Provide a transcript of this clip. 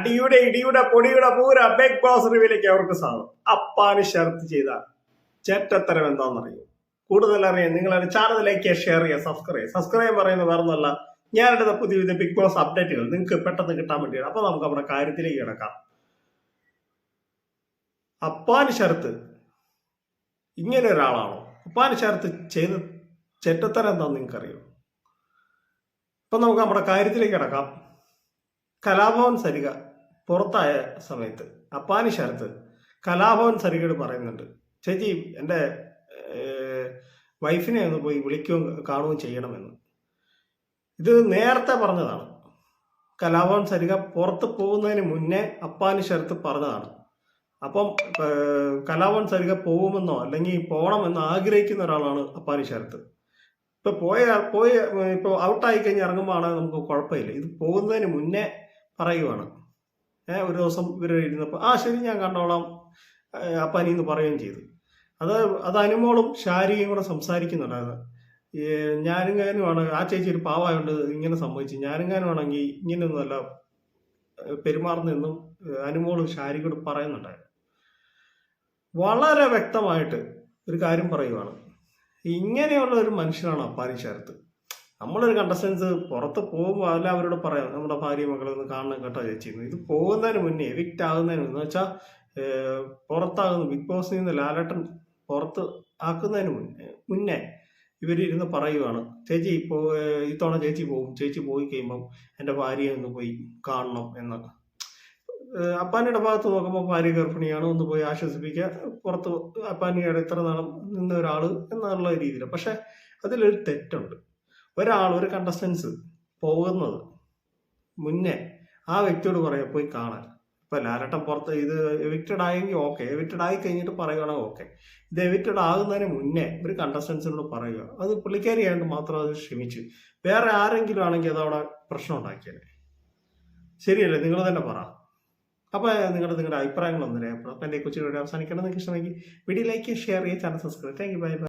അടിയുടെ ഇടിയുടെ പൊടിയുടെ പൂര ബിഗ് ബോസ് റിവിലേക്ക് അവർക്ക് സാധനം അപ്പാന് ഷർത്ത് ചെയ്ത ചേറ്റത്തരം എന്താണെന്നറിയോ? കൂടുതൽ അറിയാൻ നിങ്ങളുടെ ചാനൽ ലൈക്ക് ചെയ്യുക ഷെയർ ചെയ്യുക. സബ്സ്ക്രൈബ് ചെയ്യുക സബ്സ്ക്രൈബ് പറയുന്നത് വേറൊന്നല്ല ഞാനെടുത്ത പുതിയ പുതിയ ബിഗ് ബോസ് അപ്ഡേറ്റുകൾ നിങ്ങൾക്ക് പെട്ടെന്ന് കിട്ടാൻ വേണ്ടിയാണ്. അപ്പൊ നമുക്ക് നമ്മുടെ കാര്യത്തിലേക്ക് കിടക്കാം. അപ്പാന് ഷർത്ത് ഇങ്ങനെ ഒരാളാണോ? അപ്പാന് ഷർത്ത് ചെയ്ത് ചെറ്റത്തരം എന്താണെന്ന് നിങ്ങൾക്കറിയോ? അപ്പൊ നമുക്ക് നമ്മുടെ കാര്യത്തിലേക്ക് കിടക്കാം. കലാഭവൻ സരിക പുറത്തായ സമയത്ത് അപ്പാനി ശരത്ത് കലാഭവൻ സരികയോട് പറയുന്നുണ്ട് ചേച്ചി എന്റെ വൈഫിനെ ഒന്ന് പോയി വിളിക്കുകയും കാണുകയും ചെയ്യണമെന്ന്. ഇത് നേരത്തെ പറഞ്ഞതാണ്. കലാഭവൻ സരിക പുറത്ത് പോകുന്നതിന് മുന്നേ അപ്പാനി ശരത്ത് പറഞ്ഞതാണ്. അപ്പം കലാഭവൻ സരിക പോകുമെന്നോ അല്ലെങ്കിൽ പോകണമെന്നോ ആഗ്രഹിക്കുന്ന ഒരാളാണ് അപ്പാനി ശരത്ത്. ഇപ്പൊ പോയ പോയി ഇപ്പൊ ഔട്ടായി കഴിഞ്ഞ് ഇറങ്ങുമ്പോൾ നമുക്ക് കുഴപ്പമില്ല. ഇത് പോകുന്നതിന് മുന്നേ പറയുവാണ്. ഏഹ് ഒരു ദിവസം ഇവർ ഇരുന്നപ്പോൾ ആ ശരി ഞാൻ കണ്ടോളാം. അപ്പനി എന്ന് പറയുകയും ചെയ്തു. അത് അത് അനുമോളും ഷാരിയും കൂടെ ഈ ഞാനിങ്ങാനുമാണ് ആ ചേച്ചി ഒരു പാവായോണ്ട് ഇങ്ങനെ സംഭവിച്ചു. ഞാനിങ്ങാനുമാണെങ്കിൽ ഇങ്ങനെയൊന്നുമല്ല പെരുമാറുന്നെന്നും അനുമോളും അനുമോളും കൂടെ പറയുന്നുണ്ടായിരുന്നു. വളരെ വ്യക്തമായിട്ട് ഒരു കാര്യം പറയുവാണ്. ഇങ്ങനെയുള്ള ഒരു മനുഷ്യനാണ് അപ്പാനി ശരത്ത്. നമ്മളൊരു കണ്ടസ്റ്റൻസ് പുറത്ത് പോകുമ്പോൾ അല്ല അവരോട് പറയാം നമ്മുടെ ഭാര്യ മക്കളെ ഒന്ന് കാണണം കേട്ടോ ചേച്ചിന്ന്. ഇത് പോകുന്നതിന് മുന്നേ എവിക്റ്റ് ആകുന്നതിന് മുന്നേ. വെച്ചാൽ പുറത്താകുന്നു ബിഗ് ബോസിൽ നിന്ന് ലാലേട്ടൻ പുറത്ത് ആക്കുന്നതിന് മുന്നേ മുന്നേ ഇവരിരുന്ന് പറയുവാണ് ചേച്ചി ഇപ്പോൾ ഇത്തവണ ചേച്ചി പോകും. ചേച്ചി പോയി കഴിയുമ്പം എന്റെ ഭാര്യയെ ഒന്ന് പോയി കാണണം എന്ന് ഏഹ് അപ്പാനിയുടെ ഭാഗത്ത് നോക്കുമ്പോൾ ഭാര്യ ഗർഭിണിയാണ് ഒന്ന് പോയി ആശ്വസിപ്പിക്കുക. പുറത്ത് അപ്പാനിയുടെ ഇത്ര നാളും നിന്ന ഒരാൾ എന്നുള്ള രീതിയിൽ പക്ഷെ അതിലൊരു തെറ്റുണ്ട്. ഒരാൾ ഒരു കണ്ടസ്റ്റൻസ് പോകുന്നത് മുന്നേ ആ വ്യക്തിയോട് പറയാം പോയി കാണാൻ. ഇപ്പൊ ലാലട്ടം പുറത്ത് ഇത് എവിക്റ്റഡ് ആയെങ്കിൽ ഓക്കെ എവിക്റ്റഡ് ആയി കഴിഞ്ഞിട്ട് പറയുകയാണെങ്കിൽ ഓക്കെ ഇത് എവിക്റ്റഡ് ആകുന്നതിന് മുന്നേ ഒരു കണ്ടസ്റ്റൻസിനോട് പറയുക. അത് പുള്ളിക്കാരി ആയതുകൊണ്ട് മാത്രം അത് ക്ഷമിച്ചു. വേറെ ആരെങ്കിലും ആണെങ്കിൽ അത് അവിടെ പ്രശ്നം ഉണ്ടാക്കിയത് ശരിയല്ലേ? നിങ്ങൾ തന്നെ പറ. അപ്പൊ നിങ്ങളുടെ നിങ്ങളുടെ അഭിപ്രായങ്ങളൊന്നും രേഖപ്പെടും അപ്പൊ എന്റെ കൊച്ചിയുടെ അവസാനിക്കണം. നിങ്ങൾക്ക് ഇഷ്ടമെങ്കിൽ വീഡിയോ ലൈക്ക് ഷെയർ ചെയ്യുക. Channel subscribe thank you bye bye